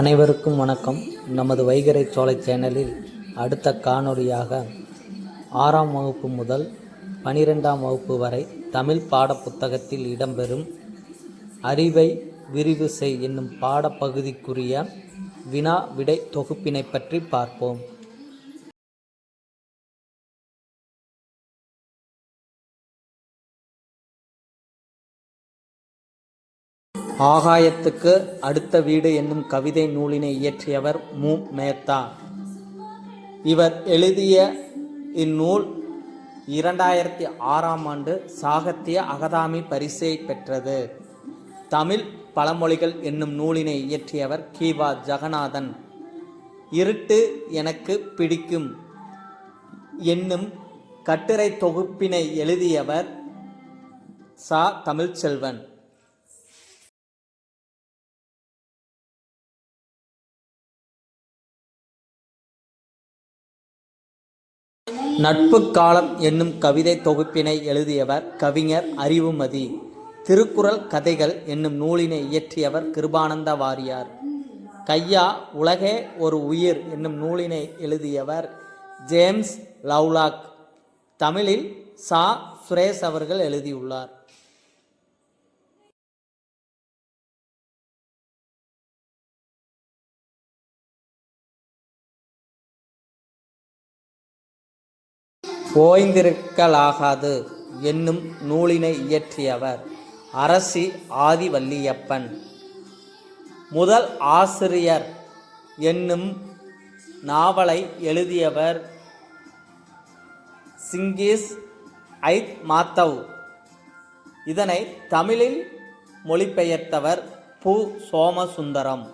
அனைவருக்கும் வணக்கம். நமது வைகரை சோலை சேனலில் அடுத்த காணொளியாக ஆறாம் வகுப்பு முதல் பனிரெண்டாம் வகுப்பு வரை தமிழ் பாடப்புத்தகத்தில் இடம்பெறும் அறிவை விரிவு செய் என்னும் பாடப்பகுதிக்குரிய வினா விடை தொகுப்பினை பற்றி பார்ப்போம். ஆகாயத்துக்கு அடுத்த வீடு என்னும் கவிதை நூலினை இயற்றியவர் மு. மேத்தா. இவர் எழுதிய இந்நூல் இரண்டாயிரத்தி ஆறாம் ஆண்டு சாகித்ய அகதாமி பரிசை பெற்றது. தமிழ் பழமொழிகள் என்னும் நூலினை இயற்றியவர் கீவா ஜெகநாதன். இருட்டு எனக்கு பிடிக்கும் என்னும் கட்டுரை தொகுப்பினை எழுதியவர் சா. தமிழ்ச்செல்வன். நட்பு காலம் என்னும் கவிதை தொகுப்பினை எழுதியவர் கவிஞர் அறிவுமதி. திருக்குறள் கதைகள் என்னும் நூலினை இயற்றியவர் கிருபானந்த வாரியார். கையா உலகே ஒரு உயிர் என்னும் நூலினை எழுதியவர் ஜேம்ஸ் லவ்லாக். தமிழில் சா. சுரேஷ் அவர்கள் எழுதியுள்ளார். ஓய்ந்திருக்கலாகாது என்னும் நூலினை இயற்றியவர் அரசி ஆதிவல்லியப்பன். முதல் ஆசிரியர் என்னும் நாவலை எழுதியவர் சிங்கிஸ் ஐத் மாத்தவ் இதனை தமிழில் மொழிபெயர்த்தவர் பு. சோமசுந்தரம்.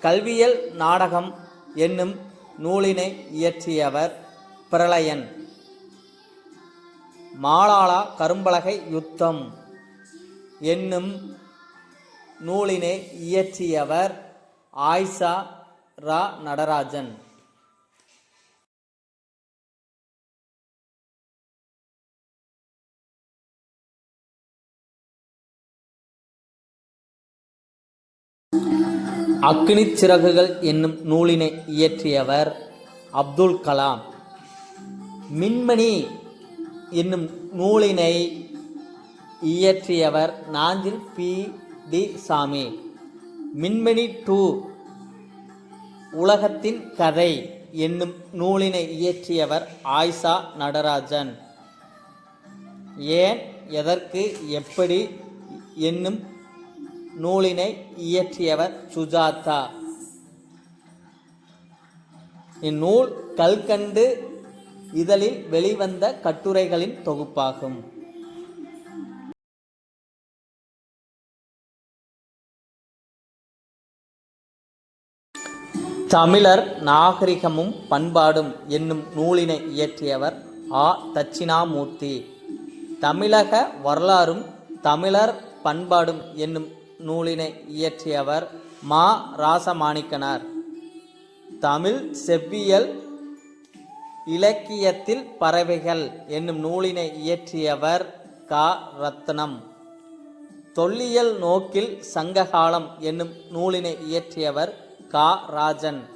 கல்வியல் நாடகம் என்னும் நூலினை இயற்றியவர் பிரளயன். மாலாளா கரும்பலகை யுத்தம். என்னும் நூலினை இயற்றியவர் ஆயிஷா ரா நடராஜன். அக்னிச் சிறகுகள் என்னும் நூலினை இயற்றியவர் அப்துல் கலாம். மின்மணி என்னும் நூலினை இயற்றியவர் நாஞ்சில் பி. டி. சாமி. மின்மணி டூ. உலகத்தின் கதை என்னும் நூலினை இயற்றியவர் ஆயிஷா நடராஜன். ஏன் எதற்கு எப்படி என்னும் நூலினை இயற்றியவர் சுஜாதா. இந்நூல் கல்கண்டு இதழில் வெளிவந்த கட்டுரைகளின் தொகுப்பாகும். தமிழர் நாகரிகமும் பண்பாடும் என்னும் நூலினை இயற்றியவர் ஆ. தட்சிணாமூர்த்தி. தமிழக வரலாறும் தமிழர் பண்பாடும் என்னும் நூலினை இயற்றியவர் மா. ராசமாணிக்கனார். தமிழ் செவ்வியல் இலக்கியத்தில் பறவைகள் என்னும் நூலினை இயற்றியவர் கா. ரத்னம். தொல்லியல் நோக்கில் சங்ககாலம் என்னும் நூலினை இயற்றியவர் கா. ராஜன்.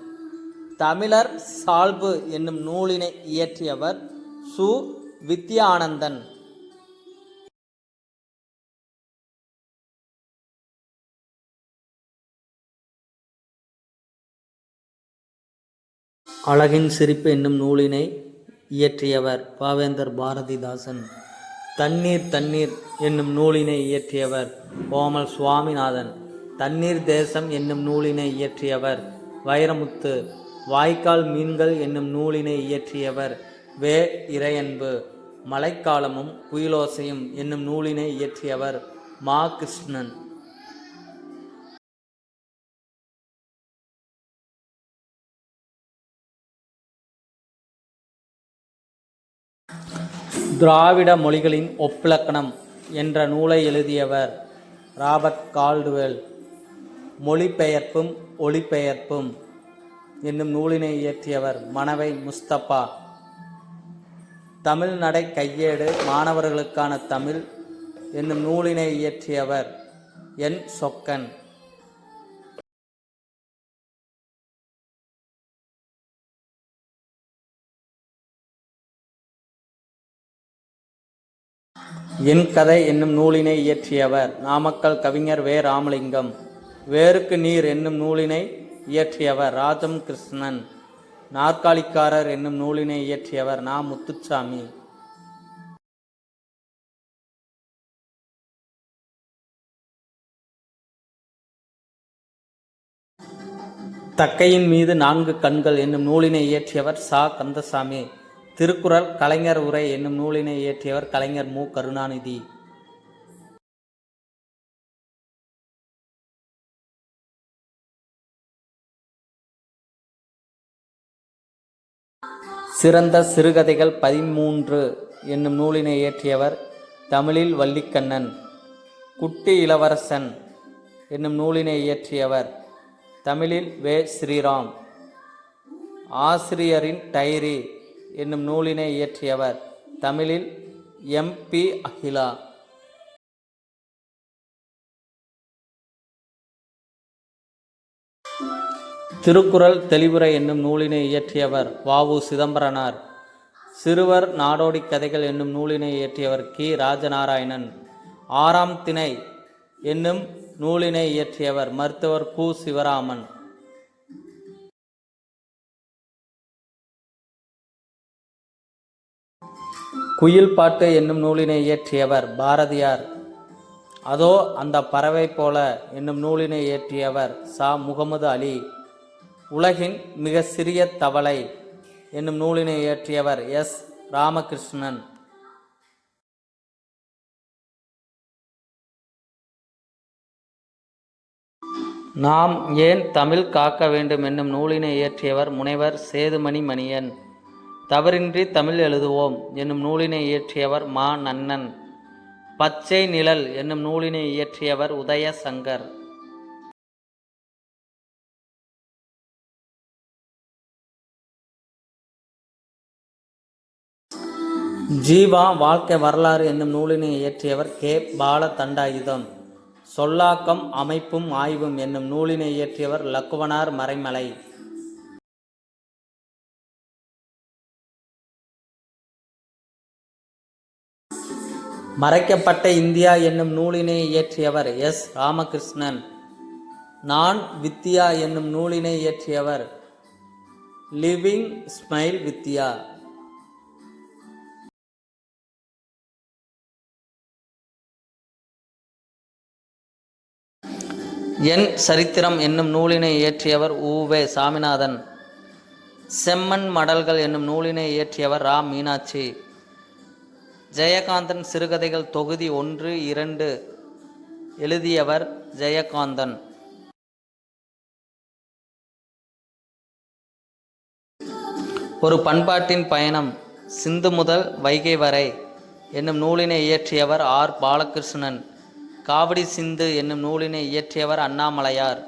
தமிழர் சால்பு என்னும் நூலினை இயற்றியவர் சு. வித்யானந்தன். அழகின் சிரிப்பு என்னும் நூலினை இயற்றியவர் பாவேந்தர் பாரதிதாசன். தண்ணீர் தண்ணீர் என்னும் நூலினை இயற்றியவர் கோமல் சுவாமிநாதன். தண்ணீர் தேசம் என்னும் நூலினை இயற்றியவர் வைரமுத்து. வாய்க்கால் மீன்கள் என்னும் நூலினை இயற்றியவர் வே. இறையன்பு. மழைக்காலமும் குயிலோசையும் என்னும் நூலினை இயற்றியவர் மா. கிருஷ்ணன். திராவிட மொழிகளின் ஒப்பிலக்கணம் என்ற நூலை எழுதியவர் ராபர்ட் கால்டுவெல். மொழிபெயர்ப்பும் ஒளிபெயர்ப்பும் என்னும் நூலினை இயற்றியவர் மணவை முஸ்தபா. தமிழ் நடை கையேடு மாணவர்களுக்கான தமிழ் என்னும் நூலினை இயற்றியவர் என் சொக்கன். என் கதை என்னும் நூலினை இயற்றியவர். நாமக்கல் கவிஞர் வே. ராமலிங்கம். வேருக்கு நீர் என்னும் நூலினை இயற்றியவர் ராஜம் கிருஷ்ணன். நாற்காலிக்காரர் என்னும் நூலினை இயற்றியவர் நா. முத்துச்சாமி. தக்கையின் மீது நான்கு கண்கள் என்னும் நூலினை இயற்றியவர் சா. கந்தசாமி. திருக்குறள் கலைஞர் உரை என்னும் நூலினை இயற்றியவர் கலைஞர் மு. கருணாநிதி. சிறந்த சிறுகதைகள் பதிமூன்று என்னும் நூலினை இயற்றியவர் தமிழில் வள்ளிக்கண்ணன். குட்டி இளவரசன் என்னும் நூலினை இயற்றியவர் தமிழில் வே. ஸ்ரீராம். ஆசிரியரின் டைரி என்னும் நூலினை இயற்றியவர் தமிழில் எம் பி அகிலா. திருக்குறள் தெளிவுரை என்னும் நூலினை இயற்றியவர் வாவு சிதம்பரனார். சிறுவர் நாடோடி கதைகள் என்னும் நூலினை இயற்றியவர் கி. ராஜநாராயணன். ஆறாம் திணை என்னும் நூலினை இயற்றியவர் மருத்துவர் கு. சிவராமன். குயில் பாட்டு என்னும் நூலினை இயற்றியவர் பாரதியார். அதோ அந்த பறவை போல என்னும் நூலினை இயற்றியவர் சா. முகமது அலி. உலகின் மிக சிறிய தவளை என்னும் நூலினை இயற்றியவர் எஸ். ராமகிருஷ்ணன். நாம் ஏன் தமிழ் காக்க வேண்டும் என்னும் நூலினை இயற்றியவர் முனைவர் சேதுமணி மணியன். தவறின்றி தமிழ் எழுதுவோம் என்னும் நூலினை இயற்றியவர் மா நன்னன். பச்சை நிழல் என்னும் நூலினை இயற்றியவர் உதய சங்கர். ஜீவா வாழ்க்கை வரலாறு என்னும் நூலினை இயற்றியவர் கே. பால தண்டாயுதம் சொல்லாக்கம் அமைப்பும் ஆய்வும் என்னும் நூலினை இயற்றியவர் லக்குவனார் மறைமலை. மறைக்கப்பட்ட இந்தியா என்னும் நூலினை இயற்றியவர் எஸ். ராமகிருஷ்ணன். நான் வித்யா என்னும் நூலினை இயற்றியவர் லிவிங் ஸ்மைல் வித்யா என் சரித்திரம் என்னும் நூலினை இயற்றியவர் உவே சாமிநாதன். செம்மண் மடல்கள் என்னும் நூலினை இயற்றியவர் ரா. மீனாட்சி. ஜெயகாந்தன் சிறுகதைகள் தொகுதி ஒன்று இரண்டு. எழுதியவர் ஜெயகாந்தன். ஒரு பண்பாட்டின் பயணம் சிந்து முதல் வைகை வரை என்னும் நூலினை இயற்றியவர் ஆர். பாலகிருஷ்ணன். காவடி சிந்து என்னும் நூலினை இயற்றியவர் அண்ணாமலையார்.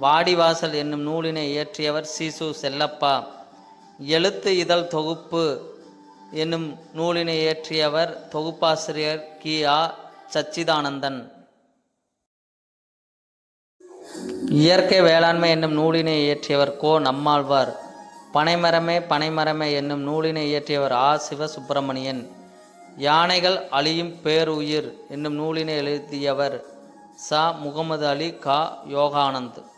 வாடிவாசல் என்னும் நூலினை இயற்றியவர் சிசு செல்லப்பா. எழுத்து இதழ் தொகுப்பு என்னும் நூலினை இயற்றியவர் தொகுப்பாசிரியர் கி. ஆ. சச்சிதானந்தன். இயற்கை வேளாண்மை என்னும் நூலினை இயற்றியவர் கோ. நம்மாழ்வார். பனைமரமே பனைமரமே என்னும் நூலினை இயற்றியவர் ஆ. சிவசுப்பிரமணியன். யானைகள் அழியும் பேருயிர் என்னும் நூலினை எழுதியவர் ச. முகமது அலி கா. யோகானந்த்.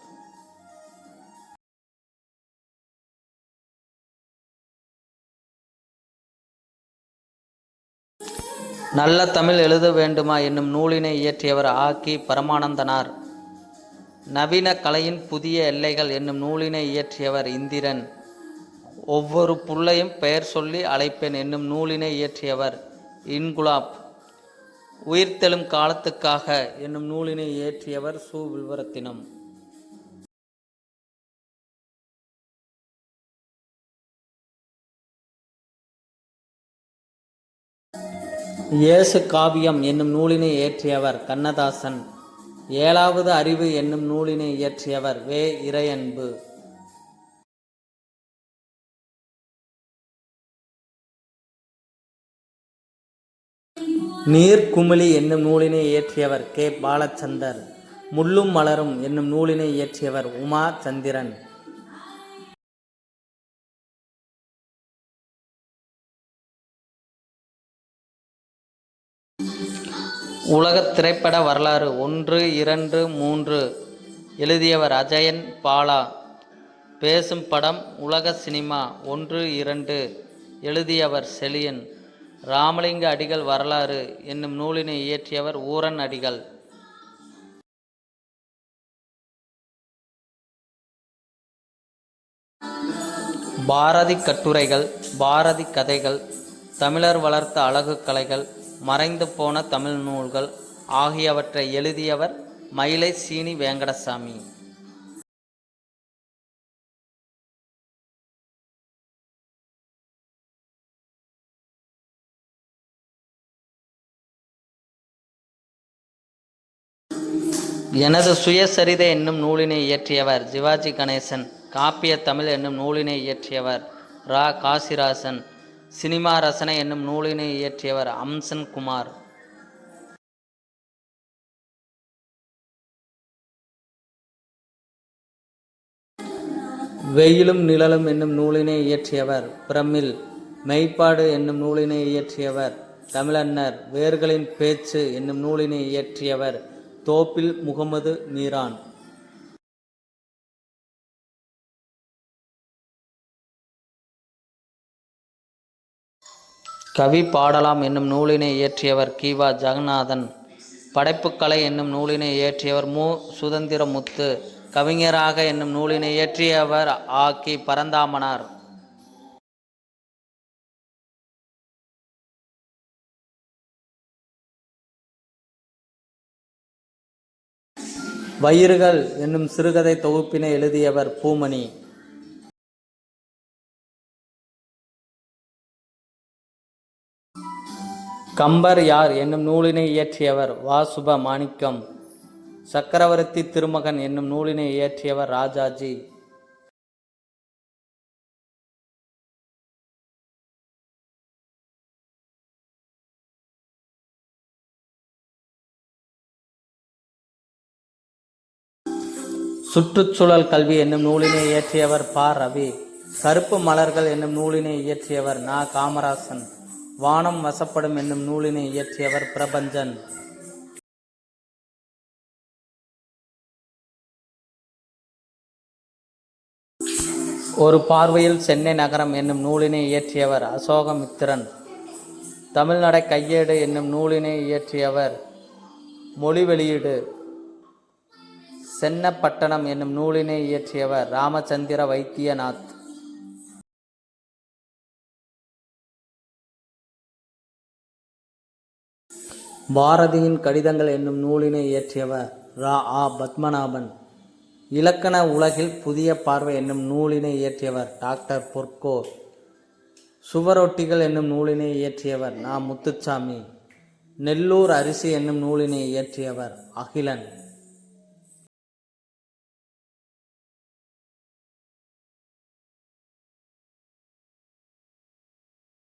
நல்ல தமிழ் எழுத வேண்டுமா என்னும் நூலினை இயற்றியவர் ஆக்கி பரமானந்தனார். நவீன கலையின் புதிய எல்லைகள் என்னும் நூலினை இயற்றியவர் இந்திரன். ஒவ்வொரு புள்ளையும் பெயர் சொல்லி அழைப்பேன் என்னும் நூலினை இயற்றியவர் இன்குலாப். உயிர்த்தெழும் காலத்துக்காக என்னும் நூலினை இயற்றியவர் சு. வில்வரத்தினம். இயேசு காவியம் என்னும் நூலினை இயற்றியவர் கண்ணதாசன். ஏழாவது அறிவு என்னும் நூலினை இயற்றியவர் வே. இறையன்பு. நீர்க்குமிழி என்னும் நூலினை இயற்றியவர் கே. பாலச்சந்தர். முள்ளும் மலரும் என்னும் நூலினை இயற்றியவர் உமா சந்திரன். உலக திரைப்பட வரலாறு ஒன்று இரண்டு மூன்று. எழுதியவர் அஜயன் பாலா. பேசும் படம் உலக சினிமா ஒன்று இரண்டு. எழுதியவர் செலியன் ராமலிங்க அடிகள் வரலாறு என்னும் நூலினை இயற்றியவர் ஊரன் அடிகள். பாரதி கட்டுரைகள் பாரதி கதைகள் தமிழர் வளர்த்த அழகு கலைகள் மறைந்து போன தமிழ் நூல்கள் ஆகியவற்றை எழுதியவர் மயிலை சீனி வேங்கடசாமி. எனது சுயசரிதை என்னும் நூலினை இயற்றியவர் சிவாஜி கணேசன் காப்பிய தமிழ் என்னும் நூலினை இயற்றியவர் ரா. காசிராசன். சினிமா ரசனை என்னும் நூலினை இயற்றியவர் அம்சன் குமார். வெயிலும் நிழலும் என்னும் நூலினை இயற்றியவர் பிரமிழ் மெய்ப்பாடு என்னும் நூலினை இயற்றியவர் தமிழன்னர். வேர்களின் பேச்சு என்னும் நூலினை இயற்றியவர் தோப்பில் முகமது மீரான். கவி பாடலாம் என்னும் நூலினை இயற்றியவர் கீவா ஜெகநாதன். படைப்புக்கலை என்னும் நூலினை இயற்றியவர் மு. சுதந்திரமுத்து. கவிஞராக என்னும் நூலினை இயற்றியவர் ஆ. கி. பரந்தாமனார். வயிறுகள் என்னும் சிறுகதை தொகுப்பினை எழுதியவர் பூமணி. கம்பர் யார் என்னும் நூலினை இயற்றியவர் வாசுப மாணிக்கம். சக்கரவர்த்தி திருமகன் என்னும் நூலினை இயற்றியவர் ராஜாஜி. சுற்றுச்சூழல் கல்வி என்னும் நூலினை இயற்றியவர் பா. ரவி. கருப்பு மலர்கள் என்னும் நூலினை இயற்றியவர் நா. காமராசன். வானம் வசப்படும் என்னும் நூலினை இயற்றியவர் பிரபஞ்சன். ஒரு பார்வையில் சென்னை நகரம் என்னும் நூலினை இயற்றியவர் அசோகமித்திரன். தமிழ்நடை கையேடு என்னும் நூலினை இயற்றியவர் மொழி வெளியீடு சென்னப்பட்டணம் என்னும் நூலினை இயற்றியவர் ராமச்சந்திர வைத்தியநாத். பாரதியின் கடிதங்கள் என்னும் நூலினை இயற்றியவர் ரா. ஆ. பத்மநாபன். இலக்கண உலகில் புதிய பார்வை என்னும் நூலினை இயற்றியவர் டாக்டர் பொற்கோ சுவரொட்டிகள் என்னும் நூலினை இயற்றியவர் நா. முத்துச்சாமி. நெல்லூர் அரிசி என்னும் நூலினை இயற்றியவர் அகிலன்.